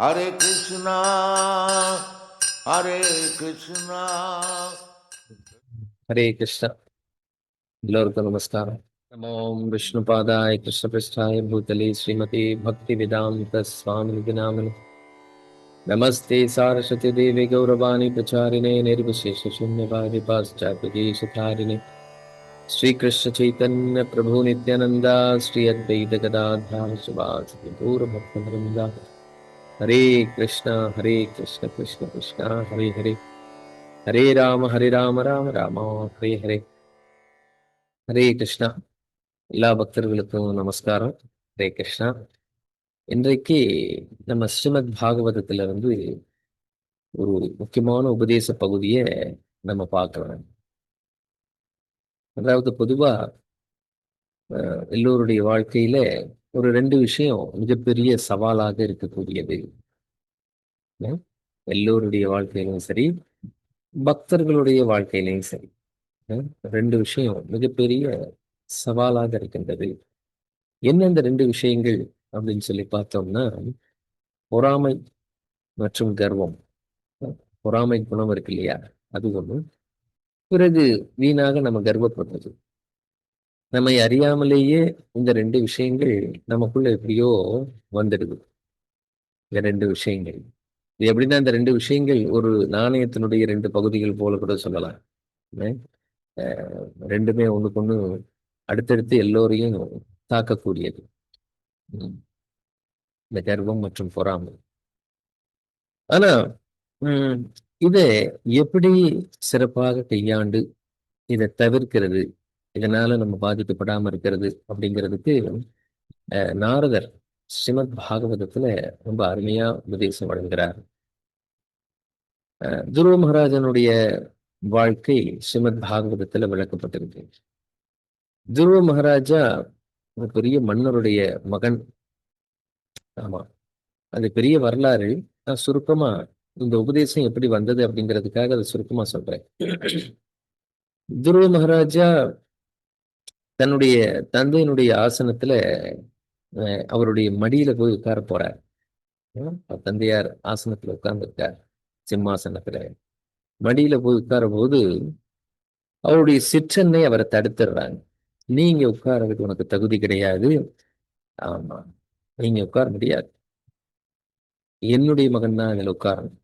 हरे कृष्णा हरे कृष्णा। हरे कृष्णा। लोर्गो नमस्कार। नमो विष्णुपादाय कृष्णपृष्ठाय भूतले श्रीमते भक्तिवेदान्त स्वामिनि नामिनि नमस्ते सारस्वती देवे गौरवाणी प्रचारिणे, निर्विशेष शून्यवादि पाश्चात्यधीशधारिणे श्रीकृष्ण चैतन्य प्रभु नित्यानंदा श्री अद्वैत गदाधार सुभाष दूर ஹரே கிருஷ்ணா ஹரே கிருஷ்ண கிருஷ்ண கிருஷ்ணா ஹரே ஹரே. ஹரே ராம ஹரே ராம ராம ராமா ஹரே ஹரே. ஹரே கிருஷ்ணா. எல்லா பக்தர்களுக்கும் நமஸ்காரம். ஹரே கிருஷ்ணா. இன்றைக்கு நம்ம ஸ்ரீமத் பாகவதத்துல வந்து ஒரு முக்கியமான உபதேச பகுதியை நம்ம பார்க்கலாம் அதாவது பொதுவாக எல்லோருடைய வாழ்க்கையில ஒரு ரெண்டு விஷயம் மிகப்பெரிய சவாலாக இருக்கக்கூடியது. எல்லோருடைய வாழ்க்கையிலும் சரி பக்தர்களுடைய வாழ்க்கையிலையும் சரி. ரெண்டு விஷயம் மிகப்பெரிய சவாலாக இருக்கின்றது. என்ன இந்த ரெண்டு விஷயங்கள் அப்படின்னு சொல்லி பார்த்தோம்னா பொறாமை மற்றும் கர்வம். பொறாமை குணம் இருக்கு இல்லையா? அது ஒன்று பிறகு வீணாக நம்ம கர்வப்படுறது. நம்மை அறியாமலேயே இந்த ரெண்டு விஷயங்கள் நமக்குள்ள எப்படியோ வந்துடுது. இந்த ரெண்டு விஷயங்கள். இது எப்படின்னா இந்த ரெண்டு விஷயங்கள் ஒரு நாணயத்தினுடைய ரெண்டு பகுதிகள் போல கூட சொல்லலாம். அஹ் ரெண்டுமே ஒன்றுக்கு ஒன்று அடுத்தடுத்து எல்லோரையும் தாக்கக்கூடியது. இந்த கர்வம் மற்றும் பொறாமை. ஆனா உம் இதை எப்படி சிறப்பாக கையாண்டு இதை தவிர்க்கிறது? இதனால நம்ம பாதிக்கப்படாம இருக்கிறது அப்படிங்கிறதுக்கு நாரதர் ஸ்ரீமத் பாகவதத்துல ரொம்ப அருமையா உபதேசம் வழங்குகிறார் துருவ மகாராஜனுடைய வாழ்க்கை ஸ்ரீமத் பாகவதத்துல விளக்கப்பட்டிருக்கு. துருவ மகாராஜா ஒரு பெரிய மன்னருடைய மகன். ஆமா. அது பெரிய வரலாறு. நான் சுருக்கமா இந்த உபதேசம் எப்படி வந்தது அப்படிங்கிறதுக்காக அதை சுருக்கமா சொல்றேன். துருவ மகாராஜா தன்னுடைய தந்தையினுடைய ஆசனத்துல அஹ், அவருடைய மடியில போய் உட்கார போறார். தந்தையார் ஆசனத்துல உட்கார்ந்துருக்கார் சிம்மாசனத்துல. மடியில போய் உட்கார போது அவருடைய சிற்றன்னை அவரை தடுத்துடுறாங்க. நீங்க உட்கார்றதுக்கு உனக்கு தகுதி கிடையாது. ஆமா நீங்க உட்கார முடியாது. என்னுடைய மகன் தான் அதில் உட்காரணும்.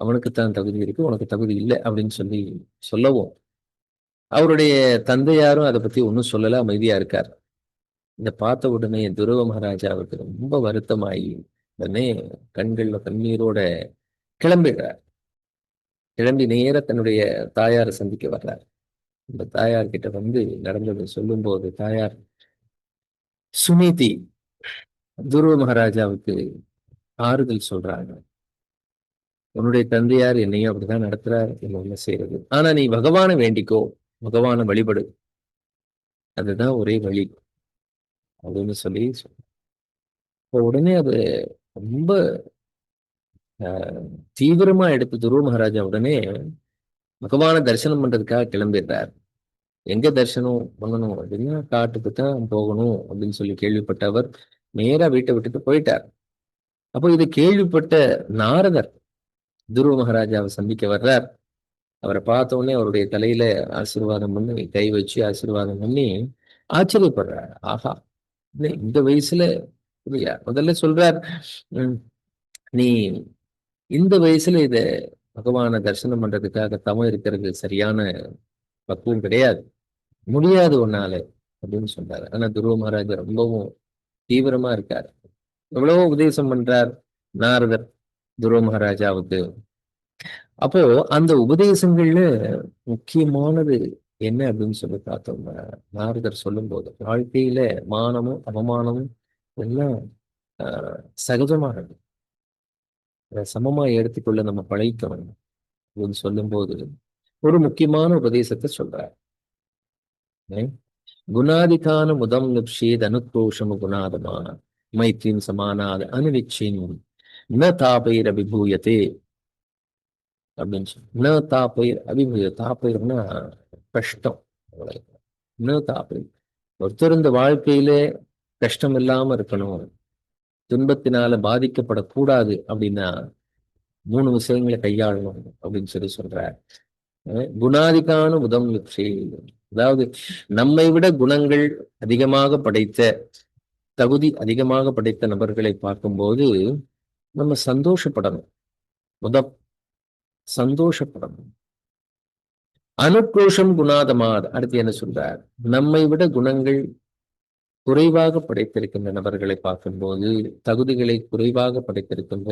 அவனுக்கு தான் தகுதி இருக்கு உனக்கு தகுதி இல்லை அப்படின்னு சொல்லி சொல்லவும் அவருடைய தந்தையாரும் அதை பத்தி ஒன்றும் சொல்லல அமைதியா இருக்கார். இதை பார்த்த உடனே துருவ மகாராஜாவுக்கு ரொம்ப வருத்தமாகி உடனே கண்கள்ல கண்ணீரோட கிளம்பிடுறார். கிளம்பி நேர தன்னுடைய தாயாரை சந்திக்க வர்றார். இந்த தாயார் கிட்ட வந்து நடந்ததை சொல்லும் போது தாயார் சுனிதி துருவ மகாராஜாவுக்கு ஆறுதல் சொல்றாங்க. உன்னுடைய தந்தையார் என்னையும் அப்படிதான் நடத்துறார் என்ன செய்யறது? ஆனா நீ பகவானை வேண்டிக்கோ. பகவானை வழிபடு. அதுதான் ஒரே வழி. அப்படின்னு சொல்லி இப்போ அப்ப உடனே அது ரொம்ப தீவிரமா எடுத்து துருவ மகாராஜா உடனே பகவானை தரிசனம் பண்றதுக்காக கிளம்பிடுறார். எங்க தரிசனம் பண்ணணும்? அப்படின்னா காட்டுக்கு தான் போகணும் அப்படின்னு சொல்லி கேள்விப்பட்டவர் நேரா வீட்டை விட்டுட்டு போயிட்டார். அப்போ இதை கேள்விப்பட்ட நாரதர் துருவ மகாராஜாவை சந்திக்க வர்றார். அவரை பார்த்த உடனே அவருடைய தலையில ஆசீர்வாதம் பண்ணி கை வச்சு ஆசீர்வாதம் பண்ணி ஆச்சரியப்படுறாரு. ஆஹா இந்த வயசுல இல்லையா முதல்ல சொல்றார் நீ இந்த வயசுல இத பகவான தரிசனம் பண்றதுக்காக தவம் இருக்கிறது சரியான பக்குவம் கிடையாது. முடியாது உன்னால அப்படின்னு சொல்றாரு. ஆனா துருவ மகாராஜ் ரொம்பவும் தீவிரமா இருக்காரு. எவ்வளவோ உபதேசம் பண்றார் நாரதர் துருவ மகாராஜாவுக்கு. அப்போ அந்த உபதேசங்கள்ல முக்கியமானது என்ன அப்படின்னு சொல்லி பார்த்தோம்னா நாரதர் சொல்லும்போது வாழ்க்கையில மானமும் அவமானமும் எல்லாம் ஆஹ், சகஜமானது. சமமா எடுத்துக்கொள்ள நம்ம பழகிக்கணும் அப்படின்னு சொல்லும்போது ஒரு முக்கியமான உபதேசத்தை சொல்றார். குணாதிகான முதம் நிப்ஷேத் அனுக்ரோஷம குணாதமான மைத்ரீம் சமானாத அனுவிச்சின் ந தாபைர் அபிபூயத்தே அப்படின்னு சொல்லி ந தாப்பயிர் அபிபூய தாப்பயிர்னா கஷ்டம் உங்களுக்கு ந தாப்பயிர். ஒருத்தர் இந்த வாழ்க்கையிலே கஷ்டம் இல்லாம இருக்கணும். துன்பத்தினால பாதிக்கப்படக்கூடாது அப்படின்னா மூணு விஷயங்களை கையாளணும் அப்படின்னு சொல்லி சொல்றார். அஹ் குணாதிகான உதம் அதாவது நம்மை விட குணங்கள் அதிகமாக படைத்த தகுதி அதிகமாக படைத்த நபர்களை பார்க்கும்போது நம்ம சந்தோஷப்படணும். முத சந்தோஷப்படணும் அனுக்ரோஷம் குணாதமாத். அடுத்து என்ன சொல்றார்? நம்மை விட குணங்கள் குறைவாக படைத்திருக்கின்ற நபர்களை பார்க்கும்போது தகுதிகளை குறைவாக படைத்திருக்கின்ற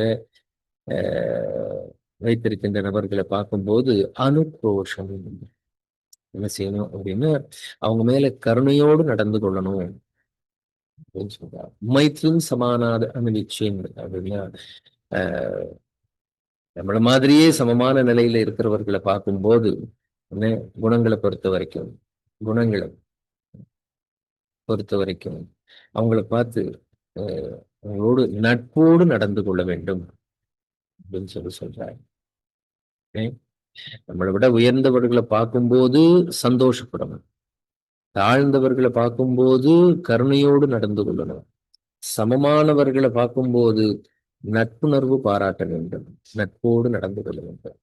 வைத்திருக்கின்ற நபர்களை பார்க்கும்போது அனுக்ரோஷம். என்ன செய்யணும் அப்படின்னு அவங்க மேல கருணையோடு நடந்து கொள்ளணும் அப்படின்னு சொல்றாரு. மைத்ரும் சமானாத அனுவிச்சேன் அப்படின்னா ஆஹ், நம்மள மாதிரியே சமமான நிலையில இருக்கிறவர்களை பார்க்கும்போது என்ன குணங்களை பொறுத்த வரைக்கும் குணங்களை பொறுத்த வரைக்கும் அவங்கள பார்த்து அவங்களோடு நட்போடு நடந்து கொள்ள வேண்டும் அப்படின்னு சொல்லி சொல்றாங்க. நம்மளை விட உயர்ந்தவர்களை பார்க்கும்போது சந்தோஷப்படணும். தாழ்ந்தவர்களை பார்க்கும்போது கருணையோடு நடந்து கொள்ளணும். சமமானவர்களை பார்க்கும்போது நட்புணர்வு பாராட்ட வேண்டும். நட்போடு நடந்து கொள்ள வேண்டும்.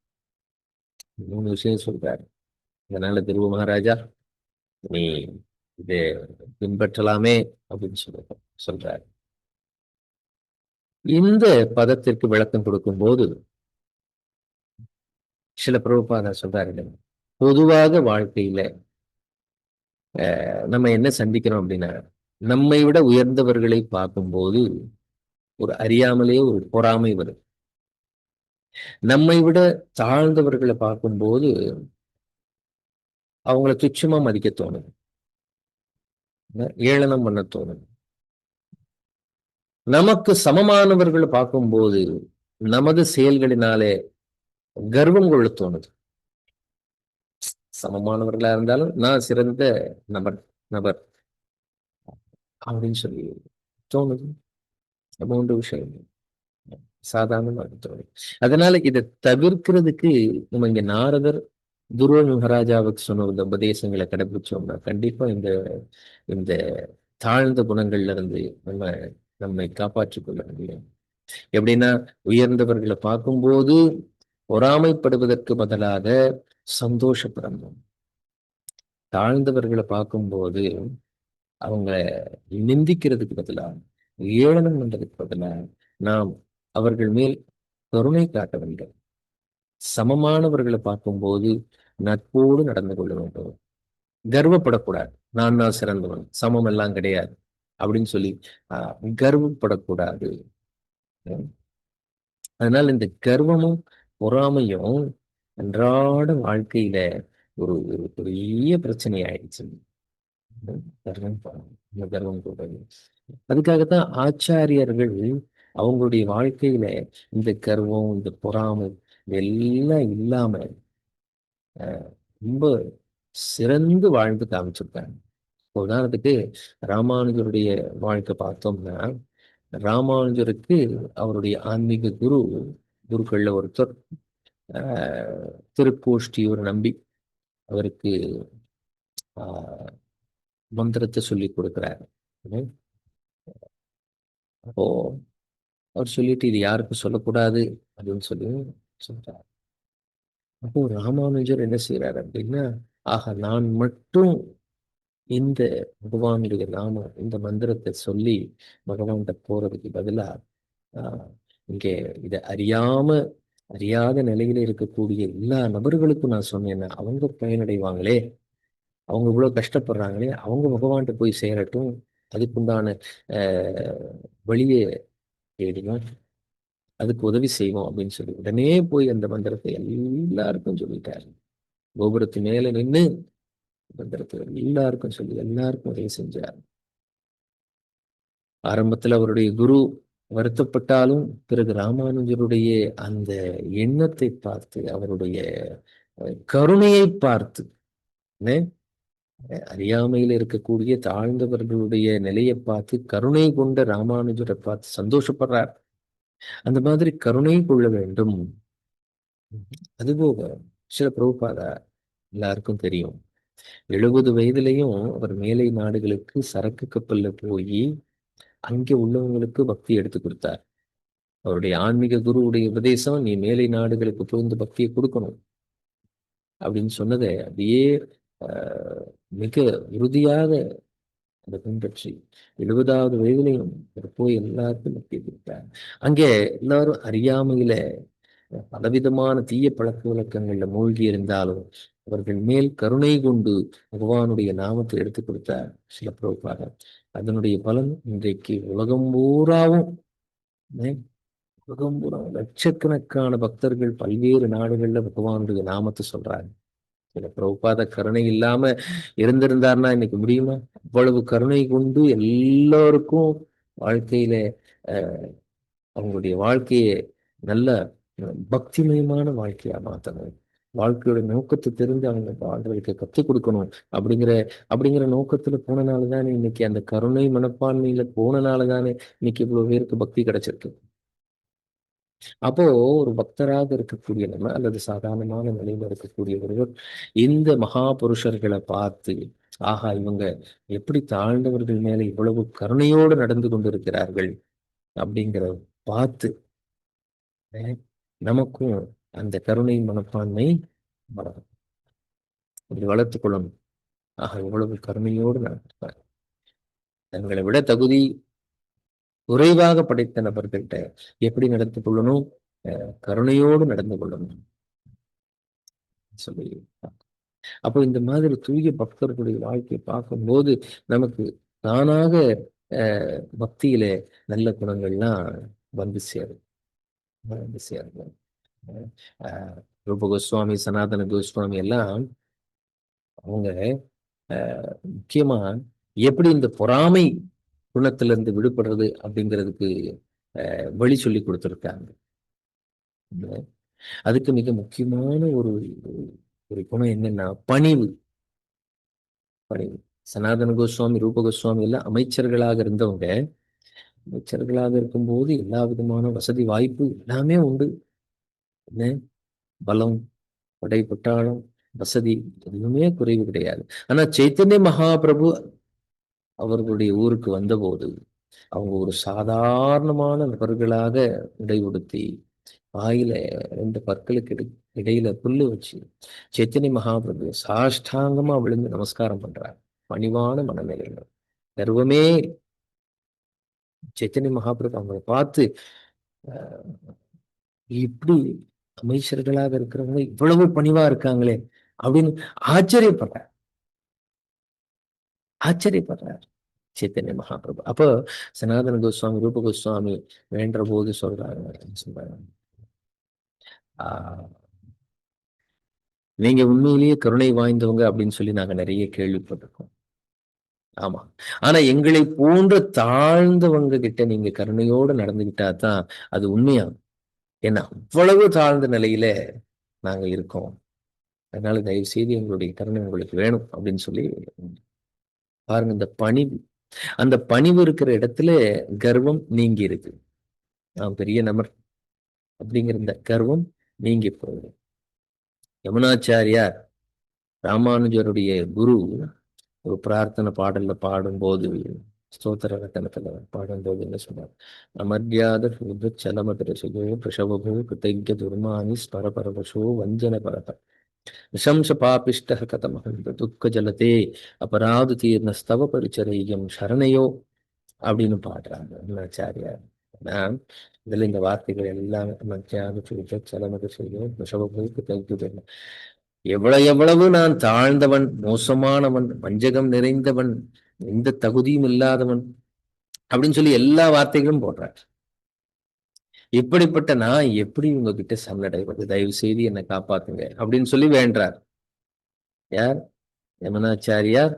மூணு விஷயம் சொல்றாரு. அதனால திருவு மகாராஜா நீ இதை பின்பற்றலாமே அப்படின்னு சொல்ல சொல்றாரு. இந்த பதத்திற்கு விளக்கம் கொடுக்கும் போது சில பிரபுபாதா சொல்றாரு பொதுவாக வாழ்க்கையில அஹ், நம்ம என்ன சந்திக்கிறோம் அப்படின்னா நம்மை விட உயர்ந்தவர்களை பார்க்கும்போது ஒரு அறியாமலே ஒரு பொறாமை வரும். நம்மை விட தாழ்ந்தவர்களை பார்க்கும்போது அவங்கள துச்சமா மதிக்க தோணுது. ஏளனம் பண்ண தோணுது. நமக்கு சமமானவர்களை பார்க்கும்போது நமது செயல்களினாலே கர்வம் கொள்ள தோணுது. சமமானவர்களா இருந்தாலும் நான் சிறந்த நபர் நபர் அப்படின்னு சொல்லி தோணுது. மூன்று விஷயம் சாதாரணமாக தோணும் அதனால இதை தவிர்க்கிறதுக்கு நம்ம இங்க நாரதர் துருவ மகாராஜாவுக்கு சொன்ன இந்த உபதேசங்களை கடைபிடிச்சோம்னா கண்டிப்பா இந்த இந்த தாழ்ந்த குணங்கள்ல இருந்து நம்ம நம்மை காப்பாற்றிக் கொள்ள முடியும். எப்படின்னா உயர்ந்தவர்களை பார்க்கும்போது பொறாமைப்படுவதற்கு பதிலாக சந்தோஷப்படணும். தாழ்ந்தவர்களை பார்க்கும்போது அவங்க நிந்திக்கிறதுக்கு பதிலா ஏளனம் பண்றதுக்கு நாம் அவர்கள் மேல் கருணை காட்ட வேண்டும். சமமானவர்களை பார்க்கும்போது நட்போடு நடந்து கொள்ள வேண்டும். கர்வப்படக்கூடாது. நான் தான் சிறந்தவன். சமம் எல்லாம் கிடையாது. அப்படின்னு சொல்லி ஆஹ், கர்வப்படக்கூடாது. உம். அதனால இந்த கர்வமும் பொறாமையும் அன்றாட வாழ்க்கையில ஒரு ஒரு பெரிய பிரச்சனை ஆயிடுச்சு கர்வம் கர்வம் கூடாது. அதுக்காகத்தான் ஆச்சாரியர்கள் அவங்களுடைய வாழ்க்கையில இந்த கர்வம் இந்த பொறாமை இதெல்லாம் இல்லாம ஆஹ், ரொம்ப சிறந்து வாழ்ந்து காமிச்சிருக்காங்க. உதாரணத்துக்கு ராமானுஜருடைய வாழ்க்கை பார்த்தோம்னா ராமானுஜருக்கு அவருடைய ஆன்மீக குரு குருக்கள்ல ஒருத்தர். ஆஹ், திருக்கோஷ்டியூர் நம்பி அவருக்கு ஆஹ், மந்திரத்தை சொல்லி கொடுக்கிறாரு. அப்போ அவர் சொல்லிட்டு இது யாருக்கும் சொல்லக்கூடாது அப்படின்னு சொல்லி சொல்றாரு. அப்போ ராமானுஜர் என்ன செய்யறாரு அப்படின்னா ஆக நான் மட்டும் இந்த பகவானுடைய நாம இந்த மந்திரத்தை சொல்லி பகவான்கிட்ட போறதுக்கு பதிலா ஆஹ், இங்கே இதை அறியாம அறியாத நிலையில இருக்கக்கூடிய எல்லா நபர்களுக்கும் நான் சொன்னேன்னா அவங்க பயனடைவாங்களே? அவங்க இவ்வளவு கஷ்டப்படுறாங்களே? அவங்க பகவான்கிட்ட போய் சேரட்டும் அதுக்குண்டான வழியை தேடினோம் அதுக்கு உதவி செய்வோம் அப்படின்னு சொல்லி உடனே போய் அந்த மந்திரத்தை எல்லாருக்கும் சொல்லிட்டாரு. கோபுரத்து மேல நின்று மந்திரத்தை எல்லாருக்கும் சொல்லி எல்லாருக்கும் உதவி செஞ்சார். ஆரம்பத்துல அவருடைய குரு வருத்தப்பட்டாலும் பிறகு ராமானுஜருடைய அந்த எண்ணத்தை பார்த்து அவருடைய கருணையை பார்த்து அறியாமையில இருக்கக்கூடிய தாழ்ந்தவர்களுடைய நிலையை பார்த்து கருணை கொண்ட ராமானுஜரை பார்த்து சந்தோஷப்படுறார். அந்த மாதிரி கருணை கொள்ள வேண்டும். அதுபோக சில பிரபுபாதா எல்லாருக்கும் தெரியும். எழுபது வயதுலையும் அவர் மேலை நாடுகளுக்கு சரக்கு கப்பல்ல போய் அங்கே உள்ளவங்களுக்கு பக்தி எடுத்து கொடுத்தார். அவருடைய ஆன்மீக குருவுடைய உபதேசம் நீ மேலை நாடுகளுக்கு புகுந்து பக்தியை கொடுக்கணும். அப்படின்னு சொன்னதை அப்படியே ஆஹ், மிக உறுதியாக அதை பின்பற்றி எழுபதாவது வயதிலையும் அவர் போய் எல்லாருக்கும் பக்தி கொடுத்தார். அங்கே எல்லாரும் அறியாமையில பலவிதமான தீய பழக்க வழக்கங்கள்ல மூழ்கி இருந்தாலும் அவர்கள் மேல் கருணை கொண்டு பகவானுடைய நாமத்தை எடுத்து கொடுத்தார் சில பிரபுபாதர் அதனுடைய பலன் இன்றைக்கு உலகம் பூராவும் உலகம் பூரா லட்சக்கணக்கான பக்தர்கள் பல்வேறு நாடுகள்ல பகவானுடைய நாமத்தை சொல்றாங்க. இல்ல பிரபுபாத கருணை இல்லாம இருந்திருந்தாருன்னா இன்னைக்கு முடியுமா? அவ்வளவு கருணை கொண்டு எல்லோருக்கும் வாழ்க்கையில அவங்களுடைய வாழ்க்கையை நல்ல பக்திமயமான வாழ்க்கையா மாத்தணும். வாழ்க்கையோட நோக்கத்தை தெரிந்து அவங்க வாழ்றதுக்கு கற்றுக் கொடுக்கணும். அப்படிங்கிற அப்படிங்கிற நோக்கத்துல போனனால தானே இன்னைக்கு அந்த கருணை மனப்பான்மையில போனனால தானே இன்னைக்கு இவ்வளவு பேருக்கு பக்தி கிடைச்சிருக்கு. அப்போ ஒரு பக்தராக இருக்கக்கூடிய நம்ம அல்லது சாதாரணமான நிலையில இருக்கக்கூடிய ஒருவர் இந்த மகா புருஷர்களை பார்த்து ஆஹா இவங்க எப்படி தாழ்ந்தவர்கள் மேல இவ்வளவு கருணையோடு நடந்து கொண்டிருக்கிறார்கள்? அப்படிங்கிறத பார்த்து நமக்கும் அந்த கருணை மனப்பான்மை வளரும். அப்படி வளர்த்துக் கொள்ளணும். இவ்வளவு கருணையோடு நடந்திருப்பார் தங்களை விட தகுதி குறைவாக படைத்த நபர்கிட்ட எப்படி நடந்து கொள்ளணும்? அஹ், கருணையோடு நடந்து கொள்ளணும். சொல்லி அப்போ இந்த மாதிரி தூய பக்தர்களுடைய வாழ்க்கையை பார்க்கும்போது நமக்கு தானாக அஹ், பக்தியில நல்ல குணங்கள்லாம் வந்து சேரும். வந்து சேரும். ரூப கோஸ்வாமி சனாதன கோஸ்வாமி எல்லாம் அவங்க முக்கியமா எப்படி இந்த பொறாமை குணத்திலிருந்து விடுபடுறது அப்படிங்கிறதுக்கு அஹ், வழி சொல்லி கொடுத்துருக்காங்க. அதுக்கு மிக முக்கியமான ஒரு ஒரு குணம் என்னன்னா பணிவு. பணிவு. சனாதன கோஸ்வாமி ரூப கோஸ்வாமி எல்லாம் அமைச்சர்களாக இருந்தவங்க அமைச்சர்களாக இருக்கும்போது எல்லா விதமான வசதி வாய்ப்பு எல்லாமே உண்டு. என்ன? பலம் படை பட்டாளம் வசதி எதுவுமே குறைவு கிடையாது. ஆனா சைத்தன்ய மகாபிரபு அவர்களுடைய ஊருக்கு வந்தபோது அவங்க ஒரு சாதாரணமான நபர்களாக உடை உடுத்தி வாயில ரெண்டு பற்களுக்கு இடை- இடையில புல்லு வச்சு சைத்தன்ய மகாபிரபு சாஷ்டாங்கமா விழுந்து நமஸ்காரம் பண்றாங்க பணிவான மனநிலையில கர்வமே சைத்தன்ய மகாபிரபு அவங்களை பார்த்து இப்படி அமைச்சர்களாக இருக்கிறவங்க இவ்வளவு பணிவா இருக்காங்களே அப்படின்னு ஆச்சரியப்படுறார் ஆச்சரியப்படுறார். சைத்தன்ய மகாபிரபு. அப்போ சனாதன கோஸ்வாமி ரூப கோஸ்வாமி வேண்ட போது சொல்றாங்க சொல்றாங்க. ஆஹ் நீங்க உண்மையிலேயே கருணை வாய்ந்தவங்க அப்படின்னு சொல்லி நாங்க நிறைய கேள்விப்பட்டிருக்கோம். ஆமா. ஆனா எங்களை போன்ற தாழ்ந்தவங்க கிட்ட நீங்க கருணையோடு நடந்துகிட்டா தான் அது உண்மையாகும். ஏன்னா அவ்வளவு தாழ்ந்த நிலையில நாங்க இருக்கோம். அதனால தயவு செய்து எங்களுடைய கருணை உங்களுக்கு வேணும் அப்படின்னு சொல்லி பாருங்க இந்த பணிவு அந்த பணிவு இருக்கிற இடத்துல கர்வம் நீங்கி இருக்கு. நான் பெரிய நபர் அப்படிங்கிற இந்த கர்வம் நீங்கி போகுது. யமுனாச்சாரியார் ராமானுஜருடைய குரு ஒரு பிரார்த்தனை பாடல்ல பாடும்போது ஸ்தோத்திர ரத்தனத்துல பாடும்போது என்ன சொன்னார் அமர்யாத சலமதிர சுகோ பிரசவபோ கிருத்தஜ துர்மானி ஸ்மரபரவசோ வஞ்சன பரத விசம்ச பாபிஷ்ட கதமகந்த துக்க ஜலதே அபராது தீர்ண ஸ்தவ பரிச்சரையும் சரணையோ அப்படின்னு பாடுறாங்க ஆச்சாரியார் இதுல இந்த வார்த்தைகள் எல்லாமே மத்தியாக சூத சலமத செய்யும் பிரசவபோ கிருத்தஜ எவ்வளவு எவ்வளவு நான் தாழ்ந்தவன் மோசமானவன் வஞ்சகம் நிறைந்தவன் எந்த தகுதியும் இல்லாதவன் அப்படின்னு சொல்லி எல்லா வார்த்தைகளும் போடுறாரு. இப்படிப்பட்ட நான் எப்படி உங்ககிட்ட சரணடைவது? தயவு செய்து என்னை காப்பாத்துங்க அப்படின்னு சொல்லி வேண்டார் யார்? யமுனாச்சாரியார்.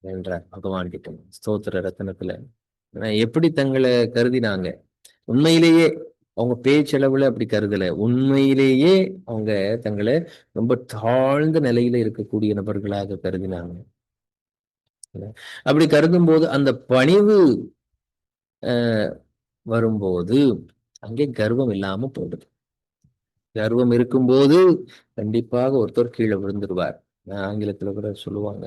வேண்டார் பகவான் கிட்ட. ஸ்தோத்திர ரத்னத்துல ஆனா எப்படி தங்களை கருதினாங்க? உண்மையிலேயே அவங்க பேச்சளவுல அப்படி கருதல. உண்மையிலேயே அவங்க தங்களை ரொம்ப தாழ்ந்த நிலையில இருக்கக்கூடிய நபர்களாக கருதினாங்க. அப்படி கருதும் போது அந்த பணிவு வரும்போது அங்கே கர்வம் இல்லாம போயிடுது கர்வம் இருக்கும்போது கண்டிப்பாக ஒருத்தர் கீழே விழுந்துருவார். ஆங்கிலத்துல கூட சொல்லுவாங்க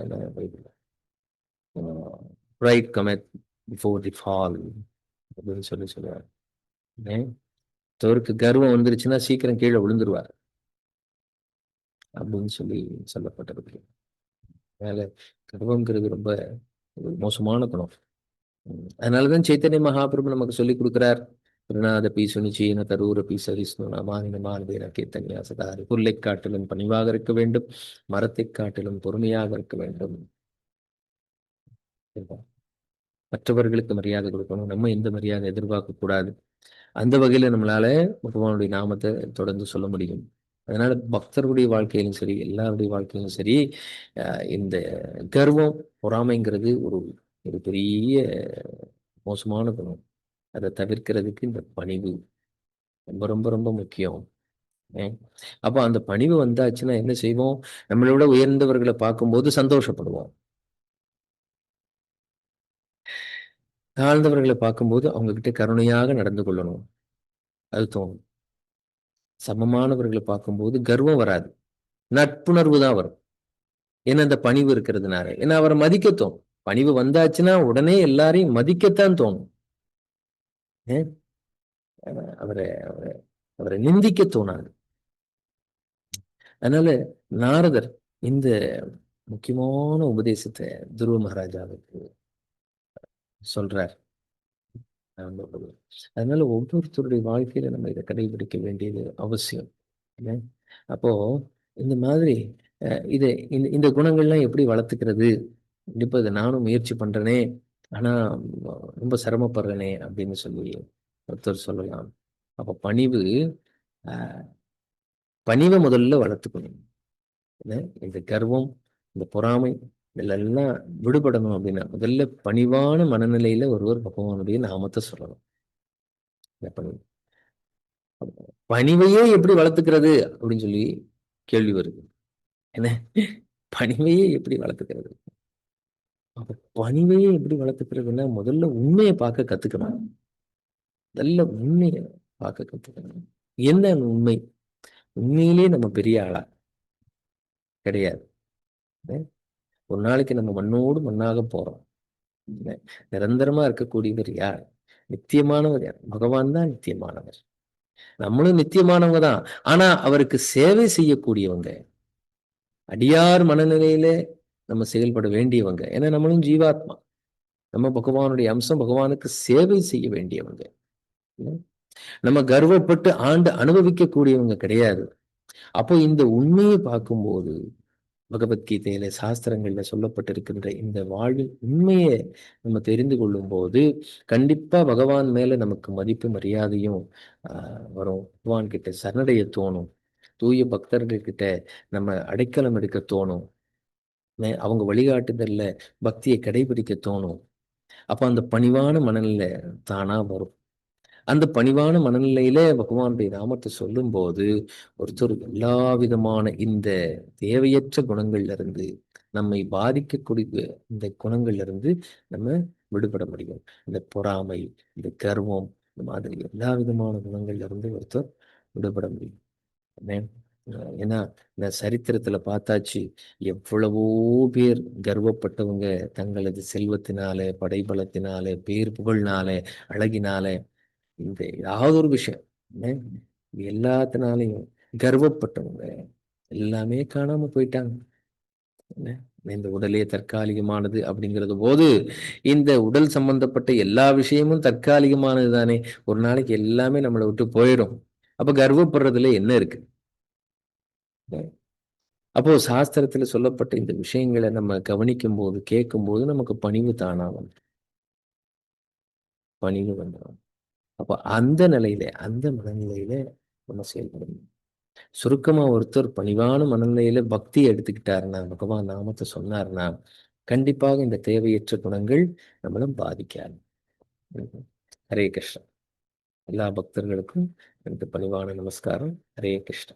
pride comes before the fall அப்படின்னு சொல்லி சொல்லுவார். ஒருத்தருக்கு கர்வம் வந்துருச்சுன்னா சீக்கிரம் கீழே விழுந்துருவார். அப்படின்னு சொல்லி சொல்லப்பட்டிருக்கு. அதனால கர்வங்கிறது ரொம்ப மோசமான குணம். அதனாலதான் சைத்தன்ய மகாபிரபு நமக்கு சொல்லி கொடுக்கிறார். திருநாதபி சுனிச்சீன தரூரபி சரிஸ்னு நமானின மானதேன கீர்த்தன்யா சதாரி புல்லை காட்டிலும் பணிவாக இருக்க வேண்டும். மரத்தை காட்டிலும் பொறுமையாக இருக்க வேண்டும். மற்றவர்களுக்கு மரியாதை கொடுக்கணும். நம்ம எந்த மரியாதை எதிர்பார்க்க கூடாது. அந்த வகையில நம்மளால பகவானுடைய நாமத்தை தொடர்ந்து சொல்ல முடியும். அதனால பக்தருடைய வாழ்க்கையிலும் சரி எல்லாருடைய வாழ்க்கையிலும் சரி இந்த கர்வம் பொறாமைங்கிறது ஒரு ஒரு பெரிய மோசமான குணம் அதை தவிர்க்கிறதுக்கு இந்த பணிவு ரொம்ப ரொம்ப ரொம்ப முக்கியம். அப்போ அந்த பணிவு வந்தாச்சுன்னா என்ன செய்வோம்? நம்மளை விட உயர்ந்தவர்களை பார்க்கும்போது சந்தோஷப்படுவோம். தாழ்ந்தவர்களை பார்க்கும்போது அவங்க கிட்ட கருணையாக நடந்து கொள்ளணும். அது தோணும். சமமானவர்களை பார்க்கும்போது கர்வம் வராது. நட்புணர்வு தான் வரும். ஏன்னா அந்த பணிவு இருக்கிறதுனால. ஏன்னா அவரை மதிக்கத்தோம் பணிவு வந்தாச்சுன்னா உடனே எல்லாரையும் மதிக்கத்தான் தோணும். அவரை அவரை நிந்திக்க தோணாது. அதனால நாரதர் இந்த முக்கியமான உபதேசத்தை துருவ மகாராஜாவுக்கு சொல்றார். அதனால ஒவ்வொருத்தருடைய வாழ்க்கையில நம்ம இதை கடைபிடிக்க வேண்டியது அவசியம். அப்போ இந்த மாதிரி அஹ், இதை இந்த இந்த குணங்கள்லாம் எப்படி வளர்த்துக்கிறது? கண்டிப்பா இதை நானும் முயற்சி பண்றேனே. ஆனா ரொம்ப சிரமப்படுறேனே அப்படின்னு சொல்லி ஒருத்தர் சொல்லலாம். அப்போ பணிவு பணிவை முதல்ல வளர்த்துக்கணும். இந்த கர்வம் இந்த பொறாமை இதெல்லாம் விடுபடணும் அப்படின்னா முதல்ல பணிவான மனநிலையில ஒருவர் பகவானுடைய நாமத்தை சொல்லணும். இந்த பணிவு பணிவையே எப்படி வளர்த்துக்கிறது அப்படின்னு சொல்லி கேள்வி வருது. என்ன? பணிவையே எப்படி வளர்த்துக்கிறது? அப்ப பணிவையே எப்படி வளர்த்துக்கிறதுன்னா முதல்ல உண்மையை பார்க்க கத்துக்கணும். முதல்ல உண்மையை பார்க்க கத்துக்கணும். என்ன உண்மை? உண்மையிலேயே நம்ம பெரிய ஆளா? கிடையாது. ஒரு நாளைக்கு நம்ம மண்ணோடு மண்ணாக போறோம். நிரந்தரமா இருக்கக்கூடியவர் யார்? நித்தியமானவர் யார்? பகவான் தான் நித்தியமானவர். நம்மளும் நித்தியமானவங்க தான். ஆனா அவருக்கு சேவை செய்யக்கூடியவங்க அடியார் மனநிலையில நம்ம செயல்பட வேண்டியவங்க. ஏன்னா நம்மளும் ஜீவாத்மா. நம்ம பகவானுடைய அம்சம் பகவானுக்கு சேவை செய்ய வேண்டியவங்க. நம்ம கர்வப்பட்டு ஆண்டு அனுபவிக்க கூடியவங்க கிடையாது. அப்போ இந்த உண்மையை பார்க்கும்போது பகவத்கீதையில சாஸ்திரங்கள்ல சொல்லப்பட்டிருக்கின்ற இந்த வாழ்வின் உண்மையை நம்ம தெரிந்து கொள்ளும் போது கண்டிப்பா பகவான் மேல நமக்கு மதிப்பு மரியாதையும் வரும். பகவான் கிட்ட சரணடைய தோணும். தூய பக்தர்கள் கிட்ட நம்ம அடைக்கலம் எடுக்க தோணும். அவங்க வழிகாட்டுதல்ல பக்தியை கடைபிடிக்க தோணும். அப்ப அந்த பணிவான மனநிலை தானா வரும். அந்த பணிவான மனநிலையில பகவானுடைய நாமத்தை சொல்லும்போது ஒருத்தர் எல்லா விதமான இந்த தேவையற்ற குணங்கள்ல இருந்து நம்மை பாதிக்கக்கூடிய இந்த குணங்கள்ல இருந்து நம்ம விடுபட முடியும். இந்த பொறாமை இந்த கர்வம் இந்த மாதிரி எல்லா விதமான குணங்கள்ல இருந்து ஒருத்தர் விடுபட முடியும். என்ன? ஏன்னா இந்த சரித்திரத்துல பார்த்தாச்சு எவ்வளவோ பேர் கர்வப்பட்டவங்க தங்களது செல்வத்தினால படைபலத்தினால பேர் புகழ்னால அழகினால இந்த ஏதாவது ஒரு விஷயம் எல்லாத்தினாலையும் கர்வப்பட்டவங்க எல்லாமே காணாம போயிட்டாங்க. என்ன? இந்த உடலே தற்காலிகமானது அப்படிங்கிறது போது இந்த உடல் சம்பந்தப்பட்ட எல்லா விஷயமும் தற்காலிகமானது தானே ஒரு நாளைக்கு எல்லாமே நம்மளை விட்டு போயிடும். அப்ப கர்வப்படுறதுல என்ன இருக்கு? அப்போ சாஸ்திரத்துல சொல்லப்பட்ட இந்த விஷயங்களை நம்ம கவனிக்கும் போது கேட்கும் போது நமக்கு பணிவு தானா வந்து பணிவு வந்துடும் அப்போ அந்த நிலையில அந்த மனநிலையில நம்ம செயல்படணும். சுருக்கமா ஒருத்தர் பணிவான மனநிலையில பக்தி எடுத்துக்கிட்டாருன்னா பகவான் நாமத்தை சொன்னாருன்னா கண்டிப்பாக இந்த தேவையற்ற குணங்கள் நம்மள பாதிக்காது. ஹரே கிருஷ்ணா எல்லா பக்தர்களுக்கும் எனக்கு பணிவான நமஸ்காரம். ஹரே கிருஷ்ணா